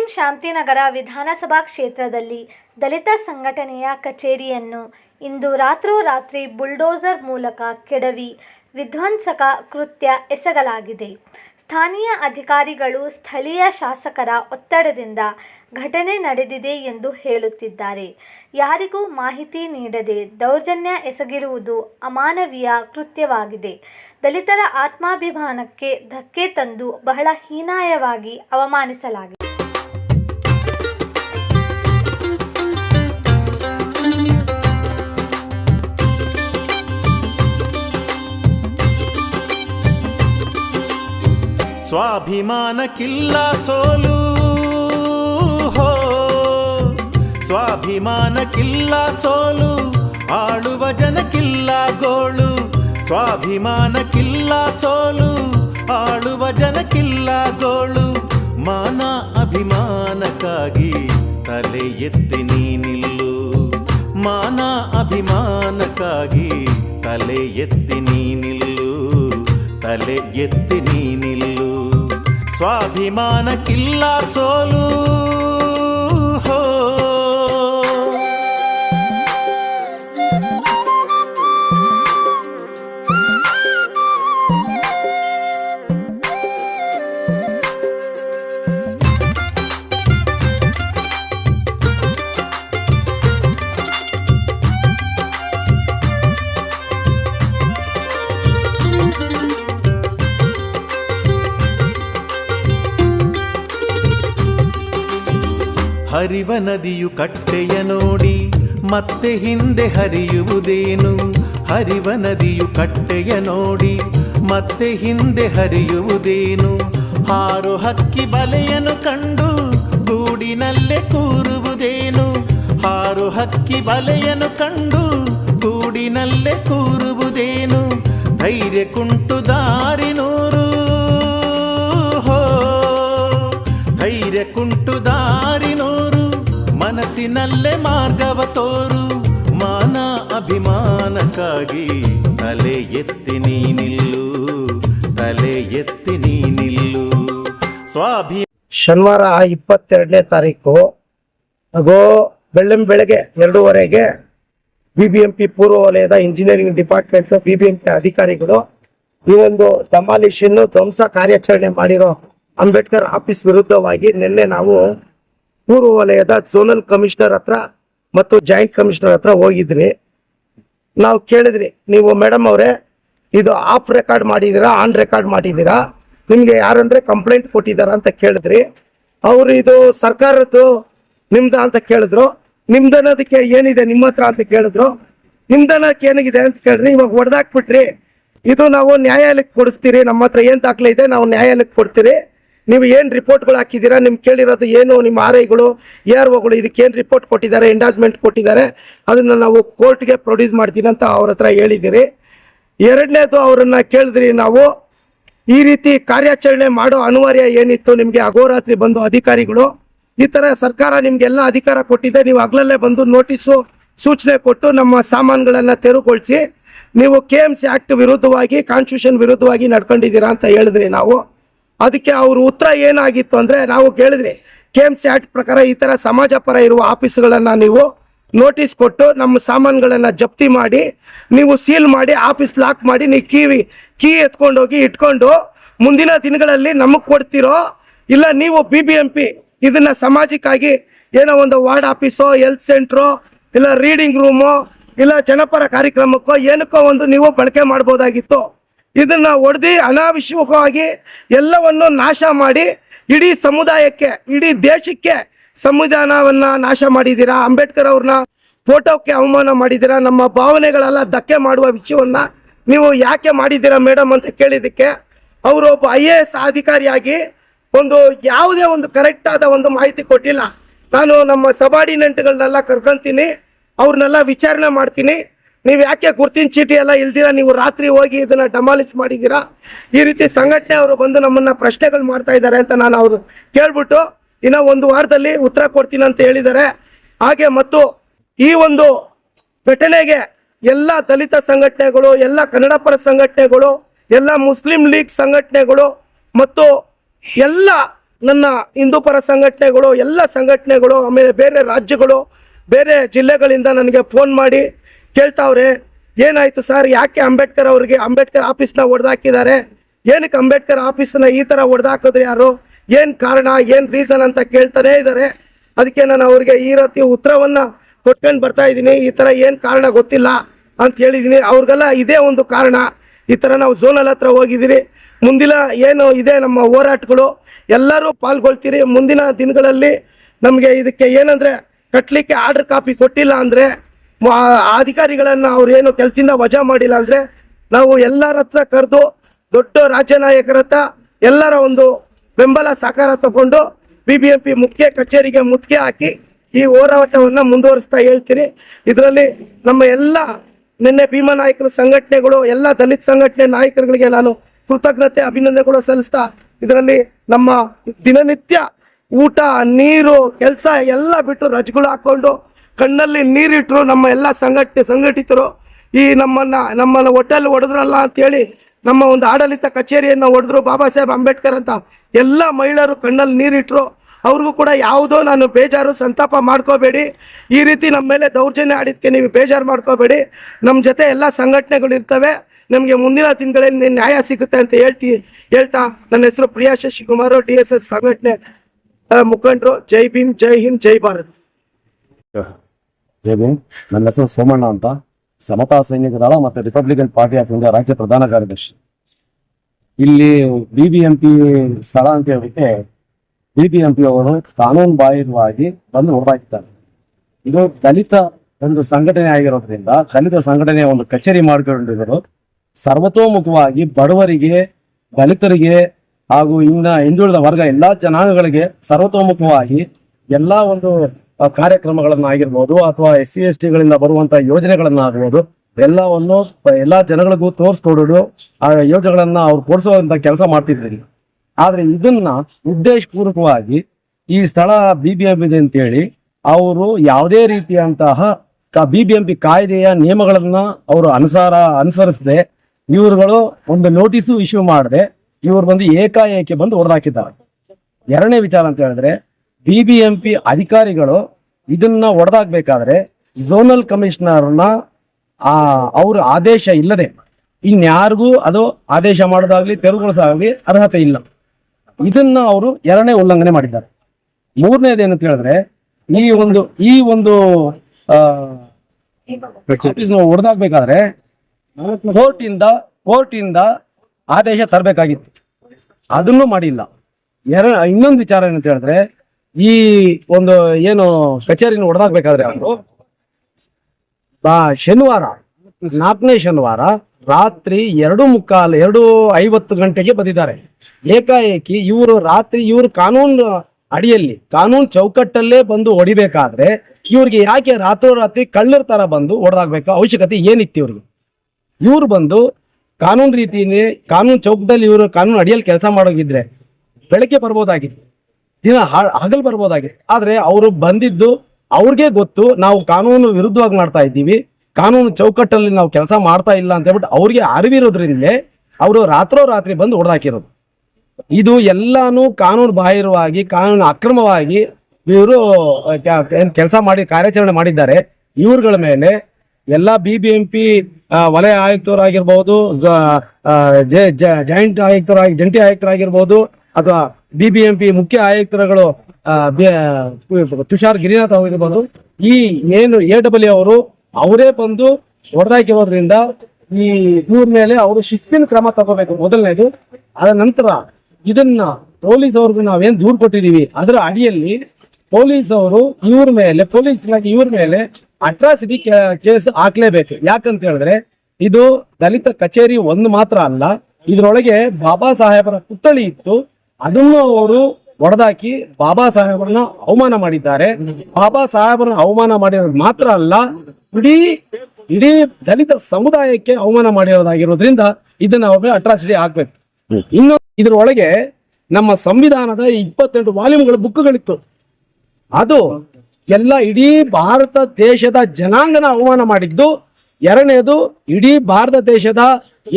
KM Shantinagar ವಿಧಾನಸಭಾ ಕ್ಷೇತ್ರದಲ್ಲಿ ದಲಿತ ಸಂಘಟನೆಯ ಕಚೇರಿಯನ್ನು ಇಂದು ರಾತ್ರೋರಾತ್ರಿ ಬುಲ್ಡೋಸರ್ ಮೂಲಕ ಕೆಡವಿ ವಿಧ್ವಂಸಕ ಕೃತ್ಯ ಎಸಗಲಾಗಿದೆ. ಸ್ಥಾನೀಯ ಅಧಿಕಾರಿಗಳು ಸ್ಥಳೀಯ ಶಾಸಕರ ಒತ್ತಡದಿಂದ ಘಟನೆ ನಡೆದಿದೆ ಎಂದು ಹೇಳುತ್ತಿದ್ದಾರೆ. ಯಾರಿಗೂ ಮಾಹಿತಿ ನೀಡದೆ ದೌರ್ಜನ್ಯ ಎಸಗಿರುವುದು ಅಮಾನವೀಯ ಕೃತ್ಯವಾಗಿದೆ. ದಲಿತರ ಆತ್ಮಾಭಿಮಾನಕ್ಕೆ ಧಕ್ಕೆ ತಂದು ಬಹಳ ಹೀನಾಯವಾಗಿ ಅವಮಾನಿಸಲಾಗಿದೆ. ಸ್ವಾಭಿಮಾನಕ್ಕಿಲ್ಲ ಸೋಲು. ಹೋ, ಸ್ವಾಭಿಮಾನಕ್ಕಿಲ್ಲ ಸೋಲು. ಆಳುವ ಜನಕ್ಕಿಲ್ಲ ಗೋಳು. ಸ್ವಾಭಿಮಾನಕ್ಕಿಲ್ಲ ಸೋಲು. ಆಳುವ ಜನಕ್ಕಿಲ್ಲ ಗೋಳು. ಮಾನ ಅಭಿಮಾನಕ್ಕಾಗಿ ತಲೆ ಎತ್ತಿ ನೀನಿಲ್ಲು. ಮಾನ ಅಭಿಮಾನಕ್ಕಾಗಿ ತಲೆ ಎತ್ತಿ ನೀನಿಲ್ಲು. ತಲೆ ಎತ್ತಿ ನೀ ನಿಲ್ಲು ಸ್ವಾಭಿಮಾನಕ್ಕಿಲ್ಲ ಸೋಲು ಹರಿವ ನದಿಯು ಕಟ್ಟೆಯ ನೋಡಿ, ಮತ್ತೆ ಹಿಂದೆ ಹರಿಯುವುದೇನು? ಹರಿವ ನದಿಯು ಕಟ್ಟೆಯ ನೋಡಿ, ಮತ್ತೆ ಹಿಂದೆ ಹರಿಯುವುದೇನು? ಹಾರು ಹಕ್ಕಿ ಬಲೆಯನ್ನು ಕಂಡು ಗೂಡಿನಲ್ಲೇ ಕೂರುವುದೇನು? ಹಾರು ಹಕ್ಕಿ ಬಲೆಯನ್ನು ಕಂಡು ಗೂಡಿನಲ್ಲೇ ಕೂರುವುದೇನು? ಧೈರ್ಯ ಕುಂಟು ದಾರಿ ನೂರು, ಹೋ, ಧೈರ್ಯ ಕುಂಟು ಮನಸ್ಸಿನಲ್ಲೇ ಮಾರ್ಗವ ತೋರು, ಮಾನ ಅಭಿಮಾನಕ್ಕಾಗಿ ತಲೆ ಎತ್ತಿ ನೀ ನಿಲ್ಲು ತಲೆ ಎತ್ತಿ ನೀ ನಿಲ್ಲು ಸ್ವಾಭಿ ಶನಿವಾರ ಇಪ್ಪತ್ತೆರಡನೇ ತಾರೀಕು, ಅಗೋ, ಬೆಳ್ಳಂ ಬೆಳಗ್ಗೆ ಎರಡೂವರೆಗೆ ಬಿ ಬಿ ಎಂ ಪಿ ಪೂರ್ವ ವಲಯದ engineering department B B M P ಅಧಿಕಾರಿಗಳು ಈ ಒಂದು ಡಮಾಲಿಷನ್ ಧ್ವಂಸ ಕಾರ್ಯಾಚರಣೆ ಮಾಡಿರೋ ಅಂಬೇಡ್ಕರ್ ಆಫೀಸ್ ವಿರುದ್ಧವಾಗಿ ನಿನ್ನೆ ನಾವು ಪೂರ್ವ ವಲಯದ ಝೋನಲ್ ಕಮಿಷನರ್ ಹತ್ರ ಮತ್ತು ಜಾಯಿಂಟ್ ಕಮಿಷನರ್ ಹತ್ರ ಹೋಗಿದ್ರಿ. ನಾವು ಕೇಳಿದ್ರಿ, ನೀವು ಮೇಡಮ್ ಅವರೇ, ಇದು ಆಫ್ ರೆಕಾರ್ಡ್ ಮಾಡಿದ್ದೀರಾ ಆನ್ ರೆಕಾರ್ಡ್ ಮಾಡಿದ್ದೀರಾ ನಿಮಗೆ ಯಾರಂದ್ರೆ ಕಂಪ್ಲೇಂಟ್ ಕೊಟ್ಟಿದ್ದಾರಾ ಅಂತ ಕೇಳಿದ್ರಿ. ಅವ್ರು ಇದು ಸರ್ಕಾರದ್ದು ನಿಮ್ದ ಅಂತ ಕೇಳಿದ್ರು. ನಿಮ್ದನ್ನೋದಕ್ಕೆ ಏನಿದೆ ನಿಮ್ಮ ಹತ್ರ ಅಂತ ಕೇಳಿದ್ರು. ನಿಮ್ದನ್ನೋದಕ್ಕೆ ಏನಿದೆ ಅಂತ ಕೇಳಿದ್ರಿ, ಇವಾಗ ಹೊಡೆದಾಕ್ಬಿಟ್ರಿ. ಇದು ನಾವು ನ್ಯಾಯಾಲಯಕ್ಕೆ ಕೊಡಿಸ್ತೀರಿ, ನಮ್ಮ ಹತ್ರ ಏನು ದಾಖಲೆ ಇದೆ, ನಾವು ನ್ಯಾಯಾಲಯಕ್ಕೆ ಕೊಡ್ತೀರಿ. ನೀವು ಏನು ರಿಪೋರ್ಟ್ಗಳು ಹಾಕಿದ್ದೀರಾ ನಿಮ್ಗೆ ಕೇಳಿರೋದು ಏನು, ನಿಮ್ಮ ಆರ್ ಐಗಳು ಎ ಆರ್ ಒಗಳು ಇದಕ್ಕೆ ಏನ್ ರಿಪೋರ್ಟ್ ಕೊಟ್ಟಿದ್ದಾರೆ ಎಂಡಾಸ್ಮೆಂಟ್ ಕೊಟ್ಟಿದ್ದಾರೆ, ಅದನ್ನು ನಾವು ಕೋರ್ಟ್ಗೆ ಪ್ರೊಡ್ಯೂಸ್ ಮಾಡ್ತೀನಿ ಅಂತ ಅವ್ರ ಹತ್ರ ಹೇಳಿದಿರಿ ಎರಡನೇದು ಅವರನ್ನು ಕೇಳಿದ್ರಿ ನಾವು, ಈ ರೀತಿ ಕಾರ್ಯಾಚರಣೆ ಮಾಡೋ ಅನಿವಾರ್ಯ ಏನಿತ್ತು, ನಿಮಗೆ ಅಗೋರಾತ್ರಿ ಬಂದು ಅಧಿಕಾರಿಗಳು, ಈ ಥರ ಸರ್ಕಾರ ನಿಮಗೆಲ್ಲ ಅಧಿಕಾರ ಕೊಟ್ಟಿದೆ, ನೀವು ಹಗಲಲ್ಲೇ ಬಂದು ನೋಟಿಸು, ಸೂಚನೆ ಕೊಟ್ಟು ನಮ್ಮ ಸಾಮಾನುಗಳನ್ನು ತೆರವುಗೊಳಿಸಿ, ನೀವು ಕೆ ಎಂ ಸಿ ಆಕ್ಟ್ ವಿರುದ್ಧವಾಗಿ ಕಾನ್ಸ್ಟಿಟ್ಯೂಷನ್ ವಿರುದ್ಧವಾಗಿ ನಡ್ಕೊಂಡಿದ್ದೀರಾ ಅಂತ ಹೇಳಿದ್ರಿ ನಾವು. ಅದಕ್ಕೆ ಅವ್ರ ಉತ್ತರ ಏನಾಗಿತ್ತು ಅಂದ್ರೆ ನಾವು ಕೇಳಿದ್ರಿ ಕೆ ಎಂ ಸಿ ಆ್ಯಕ್ಟ್ ಪ್ರಕಾರ ಈ ಥರ ಸಮಾಜ ಪರ ಇರುವ ಆಫೀಸ್ಗಳನ್ನು ನೀವು ನೋಟಿಸ್ ಕೊಟ್ಟು ನಮ್ಮ ಸಾಮಾನುಗಳನ್ನು ಜಪ್ತಿ ಮಾಡಿ, ನೀವು ಸೀಲ್ ಮಾಡಿ, ಆಫೀಸ್ ಲಾಕ್ ಮಾಡಿ, ನೀವು ಕೀವಿ ಕೀ ಎತ್ಕೊಂಡೋಗಿ ಇಟ್ಕೊಂಡು ಮುಂದಿನ ದಿನಗಳಲ್ಲಿ ನಮಗೆ ಕೊಡ್ತಿರೋ, ಇಲ್ಲ ನೀವು ಬಿ ಬಿ ಎಂ ಪಿ ಇದನ್ನ ಸಮಾಜಕ್ಕಾಗಿ ಏನೋ ಒಂದು ವಾರ್ಡ್ ಆಫೀಸೋ ಹೆಲ್ತ್ ಸೆಂಟ್ರೋ ಇಲ್ಲ ರೀಡಿಂಗ್ ರೂಮು ಇಲ್ಲ ಜನಪರ ಕಾರ್ಯಕ್ರಮಕ್ಕೋ ಏನಕ್ಕೋ ಒಂದು ನೀವು ಬಳಕೆ ಮಾಡ್ಬೋದಾಗಿತ್ತು. ಇದನ್ನ ಒಡೆದಿ ಅನಾವಶ್ಯಕವಾಗಿ ಎಲ್ಲವನ್ನು ನಾಶ ಮಾಡಿ ಇಡೀ ಸಮುದಾಯಕ್ಕೆ, ಇಡೀ ದೇಶಕ್ಕೆ ಸಂವಿಧಾನವನ್ನ ನಾಶ ಮಾಡಿದ್ದೀರಾ ಅಂಬೇಡ್ಕರ್ ಅವ್ರನ್ನ ಫೋಟೋಕ್ಕೆ ಅವಮಾನ ಮಾಡಿದ್ದೀರಾ ನಮ್ಮ ಭಾವನೆಗಳೆಲ್ಲ ಧಕ್ಕೆ ಮಾಡುವ ವಿಷಯವನ್ನ ನೀವು ಯಾಕೆ ಮಾಡಿದ್ದೀರಾ ಮೇಡಮ್ ಅಂತ ಕೇಳಿದ್ದಕ್ಕೆ ಅವರು ಒಬ್ಬ ಐ ಎ ಎಸ್ ಅಧಿಕಾರಿಯಾಗಿ ಒಂದು ಯಾವುದೇ ಒಂದು ಕರೆಕ್ಟ್ ಆದ ಒಂದು ಮಾಹಿತಿ ಕೊಟ್ಟಿಲ್ಲ. ನಾನು ನಮ್ಮ ಸಬಾರ್ಡಿನೆಂಟ್ಗಳನ್ನೆಲ್ಲ ಕರ್ಕೊಂತೀನಿ, ಅವ್ರನ್ನೆಲ್ಲ ವಿಚಾರಣೆ ಮಾಡ್ತೀನಿ. ನೀವು ಯಾಕೆ ಗುರ್ತಿನ ಚೀಟಿ ಎಲ್ಲ ಇಲ್ದಿರಾ, ನೀವು ರಾತ್ರಿ ಹೋಗಿ ಇದನ್ನ ಡಮಾಲಿಷ್ ಮಾಡಿದ್ದೀರಾ ಈ ರೀತಿ ಸಂಘಟನೆ ಅವರು ಬಂದು ನಮ್ಮನ್ನ ಪ್ರಶ್ನೆಗಳು ಮಾಡ್ತಾ ಇದ್ದಾರೆ ಅಂತ ನಾನು ಅವರು ಕೇಳ್ಬಿಟ್ಟು ಇನ್ನ ಒಂದು ವಾರದಲ್ಲಿ ಉತ್ತರ ಕೊಡ್ತೀನಿ ಅಂತ ಹೇಳಿದ್ದಾರೆ. ಹಾಗೆ ಮತ್ತು ಈ ಒಂದು ಘಟನೆಗೆ ಎಲ್ಲ ದಲಿತ ಸಂಘಟನೆಗಳು, ಎಲ್ಲ ಕನ್ನಡ ಪರ ಸಂಘಟನೆಗಳು, ಎಲ್ಲ ಮುಸ್ಲಿಂ ಲೀಗ್ ಸಂಘಟನೆಗಳು ಮತ್ತು ಎಲ್ಲ ನನ್ನ ಹಿಂದೂ ಪರ ಸಂಘಟನೆಗಳು, ಎಲ್ಲ ಸಂಘಟನೆಗಳು, ಆಮೇಲೆ ಬೇರೆ ರಾಜ್ಯಗಳು, ಬೇರೆ ಜಿಲ್ಲೆಗಳಿಂದ ನನಗೆ ಫೋನ್ ಮಾಡಿ ಕೇಳ್ತಾವ್ರೆ, ಏನಾಯ್ತು ಸರ್? ಯಾಕೆ ಅಂಬೇಡ್ಕರ್ ಅವ್ರಿಗೆ ಅಂಬೇಡ್ಕರ್ ಆಫೀಸ್ನ ಹೊಡೆದಾಕಿದ್ದಾರೆ ಏನಕ್ಕೆ ಅಂಬೇಡ್ಕರ್ ಆಫೀಸನ್ನ ಈ ಥರ ಹೊಡೆದಾಕಿದ್ರೆ ಯಾರು? ಏನು ಕಾರಣ, ಏನು ರೀಸನ್ ಅಂತ ಕೇಳ್ತಾನೇ ಇದ್ದಾರೆ ಅದಕ್ಕೆ ನಾನು ಅವ್ರಿಗೆ ಈ ರೀತಿ ಉತ್ತರವನ್ನು ಕೊಟ್ಕೊಂಡು ಬರ್ತಾ ಇದ್ದೀನಿ. ಈ ಥರ ಏನು ಕಾರಣ ಗೊತ್ತಿಲ್ಲ ಅಂತ ಹೇಳಿದ್ದೀನಿ. ಅವ್ರಿಗೆಲ್ಲ ಇದೇ ಒಂದು ಕಾರಣ. ಈ ಥರ ನಾವು ಝೋನಲ್ ಹತ್ರ ಹೋಗಿದ್ದೀರಿ. ಮುಂದಿನ ಏನು ಇದೆ ನಮ್ಮ ಹೋರಾಟಗಳು? ಎಲ್ಲರೂ ಪಾಲ್ಗೊಳ್ತೀರಿ. ಮುಂದಿನ ದಿನಗಳಲ್ಲಿ ನಮಗೆ ಇದಕ್ಕೆ ಏನಂದರೆ ಕಟ್ಟಲಿಕ್ಕೆ ಆರ್ಡರ್ ಕಾಪಿ ಕೊಟ್ಟಿಲ್ಲ ಅಂದರೆ ಅಧಿಕಾರಿಗಳನ್ನು ಅವ್ರು ಏನು ಕೆಲಸದಿಂದ ವಜಾ ಮಾಡಿಲ್ಲ ಅಂದ್ರೆ ನಾವು ಎಲ್ಲರ ಹತ್ರ ಕರೆದು ದೊಡ್ಡ ರಾಜ್ಯ ನಾಯಕರ ಹತ್ರ ಎಲ್ಲರ ಒಂದು ಬೆಂಬಲ ಸಹಕಾರ ತಗೊಂಡು ಬಿ ಬಿ ಎಂ ಪಿ ಮುಖ್ಯ ಕಚೇರಿಗೆ ಮುತ್ತಿಗೆ ಹಾಕಿ ಈ ಹೋರಾಟವನ್ನು ಮುಂದುವರಿಸ್ತಾ ಹೇಳ್ತೀರಿ. ಇದರಲ್ಲಿ ನಮ್ಮ ಎಲ್ಲ ನಿನ್ನೆ ಭೀಮಾ ನಾಯಕರ ಸಂಘಟನೆಗಳು, ಎಲ್ಲ ದಲಿತ ಸಂಘಟನೆ ನಾಯಕರುಗಳಿಗೆ ನಾನು ಕೃತಜ್ಞತೆ, ಅಭಿನಂದನೆಗಳು ಸಲ್ಲಿಸ್ತಾ ಇದರಲ್ಲಿ ನಮ್ಮ ದಿನನಿತ್ಯ ಊಟ, ನೀರು, ಕೆಲಸ ಎಲ್ಲ ಬಿಟ್ಟು ರಜೆಗಳು ಹಾಕೊಂಡು ಕಣ್ಣಲ್ಲಿ ನೀರಿಟ್ಟರು ನಮ್ಮ ಎಲ್ಲ ಸಂಘಟನೆ ಸಂಘಟಿತರು. ಈ ನಮ್ಮನ್ನ, ನಮ್ಮನ್ನು ಹೋಟೆಲ್ ಹೊಡೆದ್ರಲ್ಲ ಅಂತೇಳಿ ನಮ್ಮ ಒಂದು ಆಡಳಿತ ಕಚೇರಿಯನ್ನು ಹೊಡೆದ್ರು ಬಾಬಾ ಸಾಹೇಬ್ ಅಂಬೇಡ್ಕರ್ ಅಂತ. ಎಲ್ಲ ಮಹಿಳೆಯರು ಕಣ್ಣಲ್ಲಿ ನೀರಿಟ್ಟರು ಅವ್ರಿಗೂ ಕೂಡ ಯಾವುದೋ ನಾನು ಬೇಜಾರು, ಸಂತಾಪ ಮಾಡ್ಕೋಬೇಡಿ. ಈ ರೀತಿ ನಮ್ಮ ಮೇಲೆ ದೌರ್ಜನ್ಯ ಆಡಿದ್ದಕ್ಕೆ ನೀವು ಬೇಜಾರು ಮಾಡ್ಕೋಬೇಡಿ. ನಮ್ಮ ಜೊತೆ ಎಲ್ಲ ಸಂಘಟನೆಗಳು ಇರ್ತವೆ. ನಮಗೆ ಮುಂದಿನ ತಿಂಗಳಲ್ಲಿ ನ್ಯಾಯ ಸಿಗುತ್ತೆ ಅಂತ ಹೇಳ್ತಿ, ಹೇಳ್ತಾ ನನ್ನ ಹೆಸರು Priya Shashikumar, D S S ಸಂಘಟನೆ, ಮುಖಂಡರು. ಜೈ ಭೀಮ್, ಜೈ ಹಿಂದ್, ಜೈ ಭಾರತ್. ಜೈ ನನ್ನ ಹೆಸರು ಸೋಮಣ್ಣ ಅಂತ. ಸಮತಾ ಸೈನಿಕ ದಳ ಮತ್ತು ರಿಪಬ್ಲಿಕನ್ ಪಾರ್ಟಿ ಆಫ್ ಇಂಡಿಯಾ ರಾಜ್ಯ ಪ್ರಧಾನ ಕಾರ್ಯದರ್ಶಿ. ಇಲ್ಲಿ ಬಿಬಿಎಂಪಿ ಸ್ಥಳ ಅಂತ ಹೇಳ್ಬಿಟ್ಟು ಬಿಬಿಎಂಪಿ ಅವರು ಕಾನೂನು ಬಾಹಿರವಾಗಿ ಬಂದು ಹೊರದಾಕಿದ್ದಾರೆ ಇದು ದಲಿತ ಒಂದು ಸಂಘಟನೆ ಆಗಿರೋದ್ರಿಂದ ದಲಿತ ಸಂಘಟನೆಯ ಒಂದು ಕಚೇರಿ ಮಾಡಿಕೊಂಡಿದ್ದರು ಸರ್ವತೋಮುಖವಾಗಿ ಬಡವರಿಗೆ, ದಲಿತರಿಗೆ ಹಾಗೂ ಇನ್ನ ಹಿಂದುಳಿದ ವರ್ಗ ಎಲ್ಲಾ ಜನಾಂಗಗಳಿಗೆ ಸರ್ವತೋಮುಖವಾಗಿ ಎಲ್ಲಾ ಒಂದು ಆ, ಕಾರ್ಯಕ್ರಮಗಳನ್ನ ಆಗಿರ್ಬೋದು ಅಥವಾ ಎಸ್ ಸಿ ಎಸ್ ಟಿಗಳಿಂದ ಬರುವಂತ ಯೋಜನೆಗಳನ್ನ ಆಗ್ಬೋದು ಎಲ್ಲವನ್ನು ಎಲ್ಲಾ ಜನಗಳಿಗೂ ತೋರಿಸ್ಕೊಡೋದು ಆ ಯೋಜನೆಗಳನ್ನ ಅವ್ರು ಕೊಡಿಸುವಂತ ಕೆಲಸ ಮಾಡ್ತಿದ್ರಿ. ಆದ್ರೆ ಇದನ್ನ ಉದ್ದೇಶಪೂರ್ವಕವಾಗಿ ಈ ಸ್ಥಳ ಬಿ ಬಿ ಎಂ ಇದೆ ಅಂತೇಳಿ ಅವರು ಯಾವುದೇ ರೀತಿಯಂತಹ ಬಿ ಬಿ ಎಂ ಪಿ ಕಾಯ್ದೆಯ ನಿಯಮಗಳನ್ನ ಅವರು ಅನುಸಾರ ಅನುಸರಿಸದೆ ಇವರುಗಳು ಒಂದು ನೋಟಿಸು ಇಶ್ಯೂ ಮಾಡದೆ ಇವರು ಬಂದು ಏಕಾಏಕಿ ಬಂದು ಹೊಡೆದಾಕಿದ್ದಾರೆ ಎರಡನೇ ವಿಚಾರ ಅಂತ ಹೇಳಿದ್ರೆ ಬಿ ಬಿ ಎಂ ಅಧಿಕಾರಿಗಳು ಇದನ್ನ ಹೊಡೆದಾಕ್ಬೇಕಾದ್ರೆ ಝೋನಲ್ ಕಮಿಷನರ್ನ ಆ, ಅವ್ರ ಆದೇಶ ಇಲ್ಲದೆ, ಇನ್ಯಾರಿಗೂ ಅದು ಆದೇಶ ಮಾಡೋದಾಗ್ಲಿ, ತೆರವುಗೊಳಿಸೋದಾಗ್ಲಿ ಅರ್ಹತೆ ಇಲ್ಲ. ಇದನ್ನ ಅವರು ಎರಡನೇ ಉಲ್ಲಂಘನೆ ಮಾಡಿದ್ದಾರೆ. ಮೂರನೇದು ಏನಂತ ಹೇಳಿದ್ರೆ, ಈ ಒಂದು ಈ ಒಂದು ಹೊಡೆದಾಕ್ಬೇಕಾದ್ರೆ ಕೋರ್ಟ್ ಇಂದ ಕೋರ್ಟ್ ಇಂದ ಆದೇಶ ತರಬೇಕಾಗಿತ್ತು. ಅದನ್ನು ಮಾಡಿಲ್ಲ. ಎರ ಇನ್ನೊಂದು ವಿಚಾರ ಏನಂತ ಹೇಳಿದ್ರೆ ಈ ಒಂದು ಏನು ಕಚೇರಿನ ಹೊಡೆದಾಕ್ಬೇಕಾದ್ರೆ ಅವರು ಬಾ, ಶನಿವಾರ, ನಾಲ್ಕನೇ ಶನಿವಾರ ರಾತ್ರಿ ಎರಡು ಮುಕ್ಕಾಲು, ಎರಡು ಐವತ್ತು ಗಂಟೆಗೆ ಬಂದಿದ್ದಾರೆ. ಏಕಾಏಕಿ ಇವರು ರಾತ್ರಿ ಇವರು ಕಾನೂನು ಅಡಿಯಲ್ಲಿ, ಕಾನೂನು ಚೌಕಟ್ಟಲ್ಲೇ ಬಂದು ಹೊಡಿಬೇಕಾದ್ರೆ ಇವ್ರಿಗೆ ಯಾಕೆ ರಾತ್ರೋರಾತ್ರಿ ಕಳ್ಳರ ತರ ಬಂದು ಹೊಡೆದಾಕ್ಬೇಕು? ಅವಶ್ಯಕತೆ ಏನಿತ್ತು ಇವ್ರಿಗೆ? ಇವ್ರು ಬಂದು ಕಾನೂನು ರೀತಿಯೇ ಕಾನೂನು ಚೌಕದಲ್ಲಿ ಇವರು ಕಾನೂನು ಅಡಿಯಲ್ಲಿ ಕೆಲಸ ಮಾಡೋಗಿದ್ರೆ ಬೆಳಗ್ಗೆ ಬರ್ಬೋದಾಗಿತ್ತು. ದಿನ ಹಗಲ್ ಬರ್ಬೋದಾಗಿತ್ತು ಆದ್ರೆ ಅವರು ಬಂದಿದ್ದು ಅವ್ರಿಗೆ ಗೊತ್ತು, ನಾವು ಕಾನೂನು ವಿರುದ್ಧವಾಗಿ ಮಾಡ್ತಾ ಇದ್ದೀವಿ. ಕಾನೂನು ಚೌಕಟ್ಟಲ್ಲಿ ನಾವು ಕೆಲಸ ಮಾಡ್ತಾ ಇಲ್ಲ ಅಂತ ಹೇಳ್ಬಿಟ್ಟು ಅವ್ರಿಗೆ ಅರಿವಿರೋದ್ರಿಂದಲೇ ಅವರು ರಾತ್ರೋರಾತ್ರಿ ಬಂದು ಹೊಡೆದಾಕಿರೋದು. ಇದು ಎಲ್ಲಾನು ಕಾನೂನು ಬಾಹಿರವಾಗಿ, ಕಾನೂನು ಅಕ್ರಮವಾಗಿ ಇವರು ಕೆಲಸ ಮಾಡಿ, ಕಾರ್ಯಾಚರಣೆ ಮಾಡಿದ್ದಾರೆ. ಇವ್ರುಗಳ ಮೇಲೆ ಎಲ್ಲ ಬಿ ಬಿ ಎಂ ಪಿ ವಲಯ ಆಯುಕ್ತರಾಗಿರ್ಬೋದು ಜಾಯಿಂಟ್ ಆಯುಕ್ತರಾಗಿ, ಜಂಟಿ ಆಯುಕ್ತರಾಗಿರ್ಬೋದು, ಅಥವಾ ಬಿ ಬಿ ಎಂ ಪಿ ಮುಖ್ಯ ಆಯುಕ್ತರುಗಳು ತುಷಾರ್ ಗಿರಿನಾಥ್ ಆಗಿರ್ಬೋದು ಈ ಏನು ಎ ಡಬ್ಲ್ಯೂ ಅವರು, ಅವರೇ ಬಂದು ಹೊಡೆದಾಕಿರೋದ್ರಿಂದ ಈ ಇವ್ರ ಮೇಲೆ ಅವರು ಶಿಸ್ತಿನ ಕ್ರಮ ತಗೋಬೇಕು ಮೊದಲನೇದು. ಅದ ನಂತರ ಇದನ್ನ ಪೊಲೀಸ್ ಅವ್ರಿಗೆ ನಾವೇನ್ ದೂರು ಕೊಟ್ಟಿದೀವಿ, ಅದರ ಅಡಿಯಲ್ಲಿ ಪೊಲೀಸ್ ಅವರು ಇವ್ರ ಮೇಲೆ, ಪೊಲೀಸ್ ಇಲಾಖೆ ಇವ್ರ ಮೇಲೆ ಅಟ್ರಾಸಿಟಿ ಕೇಸ್ ಹಾಕ್ಲೇಬೇಕು. ಯಾಕಂತ ಹೇಳಿದ್ರೆ, ಇದು ದಲಿತ ಕಚೇರಿ ಒಂದು ಮಾತ್ರ ಅಲ್ಲ, ಇದರೊಳಗೆ ಬಾಬಾ ಸಾಹೇಬರ ಪುತ್ಥಳಿ ಇತ್ತು. ಅದನ್ನು ಅವರು ಹೊಡೆದಾಕಿ ಬಾಬಾ ಸಾಹೇಬರನ್ನ ಅವಮಾನ ಮಾಡಿದ್ದಾರೆ. ಬಾಬಾ ಸಾಹೇಬರನ್ನ ಅವಮಾನ ಮಾಡಿರೋದು ಮಾತ್ರ ಅಲ್ಲ, ಇಡೀ ಇಡೀ ದಲಿತ ಸಮುದಾಯಕ್ಕೆ ಅವಮಾನ ಮಾಡಿರೋದಾಗಿರೋದ್ರಿಂದ ಇದನ್ನ ಅವ್ರಿಗೆ ಅಟ್ರಾಸಿಟಿ ಹಾಕ್ಬೇಕು ಇನ್ನು ಇದರೊಳಗೆ ನಮ್ಮ ಸಂವಿಧಾನದ ಇಪ್ಪತ್ತೆಂಟು ವಾಲ್ಯೂಮ್ಗಳ ಬುಕ್ಗಳಿತ್ತು. ಅದು ಎಲ್ಲ ಇಡೀ ಭಾರತ ದೇಶದ ಜನಾಂಗನ ಅವಮಾನ ಮಾಡಿದ್ದು ಎರಡನೇದು, ಇಡೀ ಭಾರತ ದೇಶದ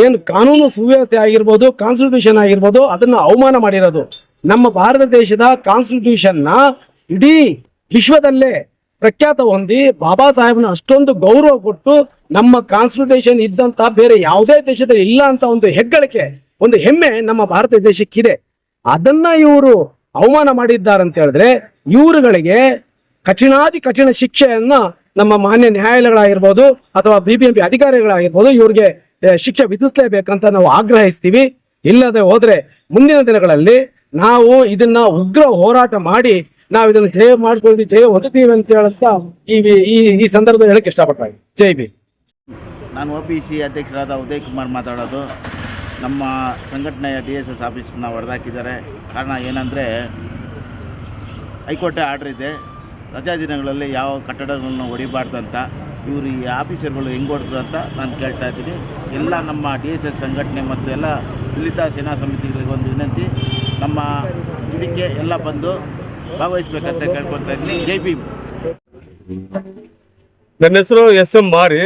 ಏನು ಕಾನೂನು ಸುವ್ಯವಸ್ಥೆ ಆಗಿರ್ಬೋದು ಕಾನ್ಸ್ಟಿಟ್ಯೂಷನ್ ಆಗಿರ್ಬೋದು, ಅದನ್ನ ಅವಮಾನ ಮಾಡಿರೋದು. ನಮ್ಮ ಭಾರತ ದೇಶದ ಕಾನ್ಸ್ಟಿಟ್ಯೂಷನ್ನ ಇಡೀ ವಿಶ್ವದಲ್ಲೇ ಪ್ರಖ್ಯಾತ ಹೊಂದಿ ಬಾಬಾ ಸಾಹೇಬ್ನ ಅಷ್ಟೊಂದು ಗೌರವ ಕೊಟ್ಟು ನಮ್ಮ ಕಾನ್ಸ್ಟಿಟ್ಯೂಷನ್ ಇದ್ದಂತ ಬೇರೆ ಯಾವುದೇ ದೇಶದಲ್ಲಿ ಇಲ್ಲ ಅಂತ ಒಂದು ಹೆಗ್ಗಳಿಕೆ, ಒಂದು ಹೆಮ್ಮೆ ನಮ್ಮ ಭಾರತ ದೇಶಕ್ಕಿದೆ. ಅದನ್ನ ಇವರು ಅವಮಾನ ಮಾಡಿದ್ದಾರೆ ಅಂತ ಹೇಳಿದ್ರೆ, ಇವರುಗಳಿಗೆ ಕಠಿಣಾದಿ ಕಠಿಣ ಶಿಕ್ಷೆಯನ್ನ ನಮ್ಮ ಮಾನ್ಯ ನ್ಯಾಯಾಲಯಗಳಾಗಿರ್ಬೋದು ಅಥವಾ ಬಿ ಬಿ ಎಂ ಪಿ ಅಧಿಕಾರಿಗಳಾಗಿರ್ಬೋದು ಇವ್ರಿಗೆ ಶಿಕ್ಷೆ ವಿಧಿಸಲೇಬೇಕಂತ ನಾವು ಆಗ್ರಹಿಸ್ತೀವಿ. ಇಲ್ಲದೆ ಹೋದ್ರೆ ಮುಂದಿನ ದಿನಗಳಲ್ಲಿ ನಾವು ಇದನ್ನ ಉಗ್ರ ಹೋರಾಟ ಮಾಡಿ ನಾವು ಇದನ್ನ ಜಯ ಮಾಡ್ಕೊಂಡು ಜಯ ಹೊಂದುತ್ತೀವಿ ಅಂತ ಹೇಳಂತ ಈ ಈ ಸಂದರ್ಭದಲ್ಲಿ ಹೇಳಕ್ ಇಷ್ಟಪಡ್ತಾರೆ ಜೈ ಬಿ ನಾನು ಒ ಪಿ ಸಿ ಅಧ್ಯಕ್ಷರಾದ ಉದಯ್ ಕುಮಾರ್ ಮಾತಾಡೋದು. ನಮ್ಮ ಸಂಘಟನೆಯ ಡಿ ಎಸ್ ಎಸ್ ಆಫೀಸನ್ನ ಹೊಡೆದಾಕಿದ್ದಾರೆ ಕಾರಣ ಏನಂದರೆ ಹೈಕೋರ್ಟ್ ಆರ್ಡ್ರ್ ಇದೆ. ರಜಾ ದಿನಗಳಲ್ಲಿ ಯಾವ ಕಟ್ಟಡಗಳನ್ನು ಹೊಡಿಬಾರ್ದಂತ ಇವರು ಈ ಆಫೀಸರ್ಗಳು ಹೆಂಗೆ ಹೊಡೆದ್ರು ಅಂತ ನಾನು ಕೇಳ್ತಾ ಇದ್ದೀನಿ. ಎಲ್ಲ ನಮ್ಮ ಡಿ ಎಸ್ ಎಸ್ ಸಂಘಟನೆ ಮತ್ತು ಎಲ್ಲ ದಲಿತ ಸೇನಾ ಸಮಿತಿಗಳಿಗೆ ಒಂದು ವಿನಂತಿ. ನಮ್ಮ ಇದಕ್ಕೆ ಎಲ್ಲ ಬಂದು ಭಾಗವಹಿಸ್ಬೇಕಂತ ಕೇಳ್ಕೊಳ್ತಾ ಇದ್ದೀನಿ. ಜೈ ಭೀಮ್. ನನ್ನ ಹೆಸರು ಎಸ್ ಎಂ ಮಾರಿ,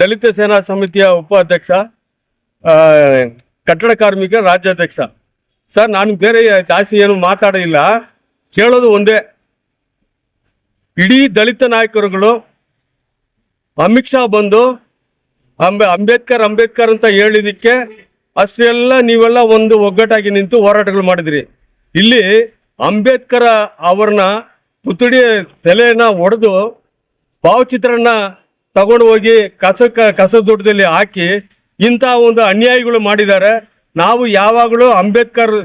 ದಲಿತ ಸೇನಾ ಸಮಿತಿಯ ಉಪಾಧ್ಯಕ್ಷ ಕಟ್ಟಡ ಕಾರ್ಮಿಕ ರಾಜ್ಯಾಧ್ಯಕ್ಷ. ಸರ್, ನಾನು ಬೇರೆ ಜಾಸ್ತಿ ಏನು ಮಾತಾಡಿಲ್ಲ ಕೇಳೋದು ಒಂದೇ. ಇಡೀ ದಲಿತ ನಾಯಕರುಗಳು ಅಮಿತ್ ಶಾ ಬಂದು ಅಂಬೆ ಅಂಬೇಡ್ಕರ್ ಅಂಬೇಡ್ಕರ್ ಅಂತ ಹೇಳಿದಕ್ಕೆ ಅಷ್ಟೆಲ್ಲ ನೀವೆಲ್ಲ ಒಂದು ಒಗ್ಗಟ್ಟಾಗಿ ನಿಂತು ಹೋರಾಟಗಳು ಮಾಡಿದ್ರಿ. ಇಲ್ಲಿ ಅಂಬೇಡ್ಕರ್ ಅವ್ರನ್ನ ಪುತ್ಥಳಿ ತಲೆಯನ್ನ ಒಡೆದು ಭಾವಚಿತ್ರನ ತಗೊಂಡು ಹೋಗಿ ಕಸ ಕಸ ದುಡ್ಡದಲ್ಲಿ ಹಾಕಿ ಇಂಥ ಒಂದು ಅನ್ಯಾಯಗಳು ಮಾಡಿದ್ದಾರೆ. ನಾವು ಯಾವಾಗಲೂ ಅಂಬೇಡ್ಕರ್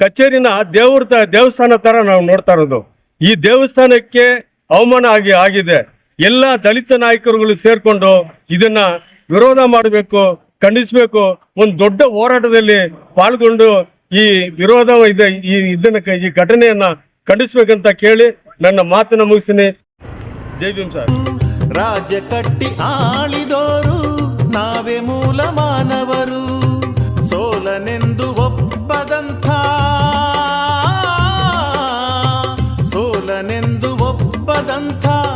ಕಚೇರಿನ ದೇವ್ರ ದೇವಸ್ಥಾನ ತರ ನಾವು ನೋಡ್ತಾ ಇರೋದು. ಈ ದೇವಸ್ಥಾನಕ್ಕೆ ಅವಮಾನ ಆಗಿ ಆಗಿದೆ. ಎಲ್ಲ ದಲಿತ ನಾಯಕರುಗಳು ಸೇರ್ಕೊಂಡು ಇದನ್ನ ವಿರೋಧ ಮಾಡಬೇಕು, ಖಂಡಿಸಬೇಕು. ಒಂದು ದೊಡ್ಡ ಹೋರಾಟದಲ್ಲಿ ಪಾಲ್ಗೊಂಡು ಈ ವಿರೋಧ ಈ ಇದನ್ನ ಈ ಘಟನೆಯನ್ನ ಖಂಡಿಸಬೇಕಂತ ಕೇಳಿ ನನ್ನ ಮಾತನ್ನ ಮುಗಿಸ್ತೀನಿ. ಜೈ ಭೀಮ್ ಸರ್. ರಾಜ್ಯ ಕಟ್ಟಿ ಆಳಿದೋರು, ನಾವೇ ಮೂಲ ಮಾನವರು ಸೋಲನೆಂದು ಒಪ್ಪದಂಥ ಸೋಲನೆಂದು ಒಪ್ಪದಂಥ